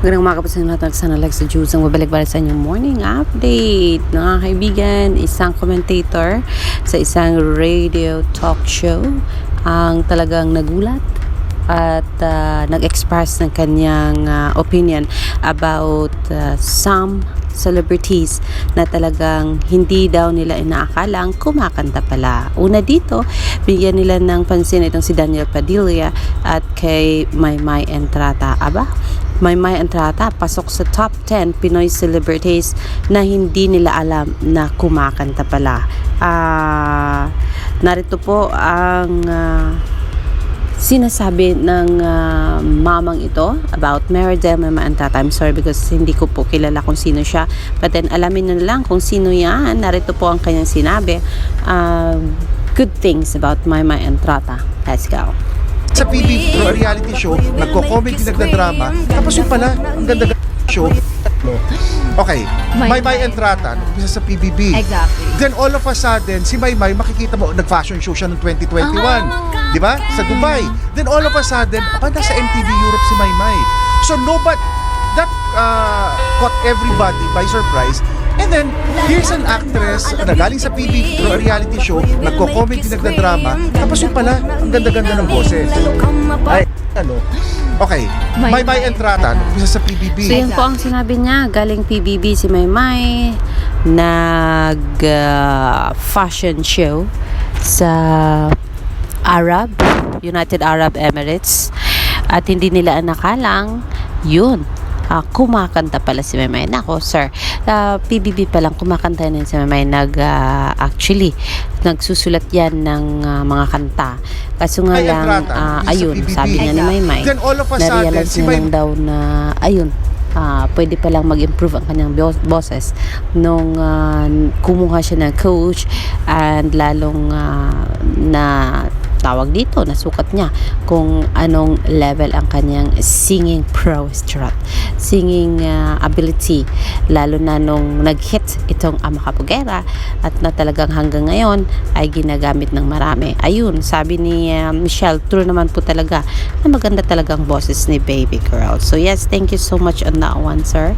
Magandang umaga po sa inyo lahat. Sana like sa Jules ang babalik-balik sa inyong morning update. Mga kaibigan, isang commentator sa isang radio talk show ang talagang nagulat at ah, nag-express ng kanyang ah, opinion about ah, some celebrities na talagang hindi daw nila inaakalang kumakanta pala. Una dito, bigyan nila ng pansin itong si Daniel Padilla at kay Maymay Entrata. Aba, Maymay Entrata pasok sa top 10 Pinoy celebrities na hindi nila alam na kumakanta pala. Ah, narito po ang ah, sinasabi ng ah, mamang ito about Meredith Mama Antata. I'm sorry because hindi ko po kilala kung sino siya. But then alamin na lang kung sino yan. Narito po ang kanyang sinabi. Ah, good things about Mama Entrata. Let's go. sa PB pro reality show, nagko-comedy, nagda-drama, tapos yung pala, ang ganda show. Okay, May- Maymay Entrata, umpisa sa PBB. Exactly. Then all of a sudden, si Maymay, makikita mo, nag-fashion show siya noong 2021. Ah. Di ba? Sa Dubai. Then all of a sudden, aba, nasa MTV Europe si Maymay. So no, but that uh, caught everybody by surprise. And then, here's an actress na galing sa PB pro reality show, nagko-comedy, nagda-drama, tapos yung pala, ang ganda-ganda ng boses. Ay, ano? Okay, May- Maymay Entrata, umpisa sa PBB. So yun po ang sinabi niya, galing PBB si Maymay, nag ah, fashion show sa Arab, United Arab Emirates. At hindi nila nakalang yun ah, kumakanta pala si Maymay. Nako, sir, ah, PBB pa lang kumakanta na yun si Maymay. Nag, ah, actually, nagsusulat yan ng ah, mga kanta. Kaso nga May lang, isa sa ayun, sabi nga ni Maymay, na-realize si niya May lang daw na, ayun, ah, pwede palang mag-improve ang kanyang bos- boses nung ah, kumuha siya ng coach and lalong ah, na tawag dito, nasukat niya kung anong level ang kanyang singing prowess singing ah, ability lalo na nung nag-hit itong Ama Kapugera at na talagang hanggang ngayon ay ginagamit ng marami. Ayun, sabi ni ah, Michelle, true naman po talaga na maganda talagang boses ni baby girl. So yes, thank you so much on that one, sir.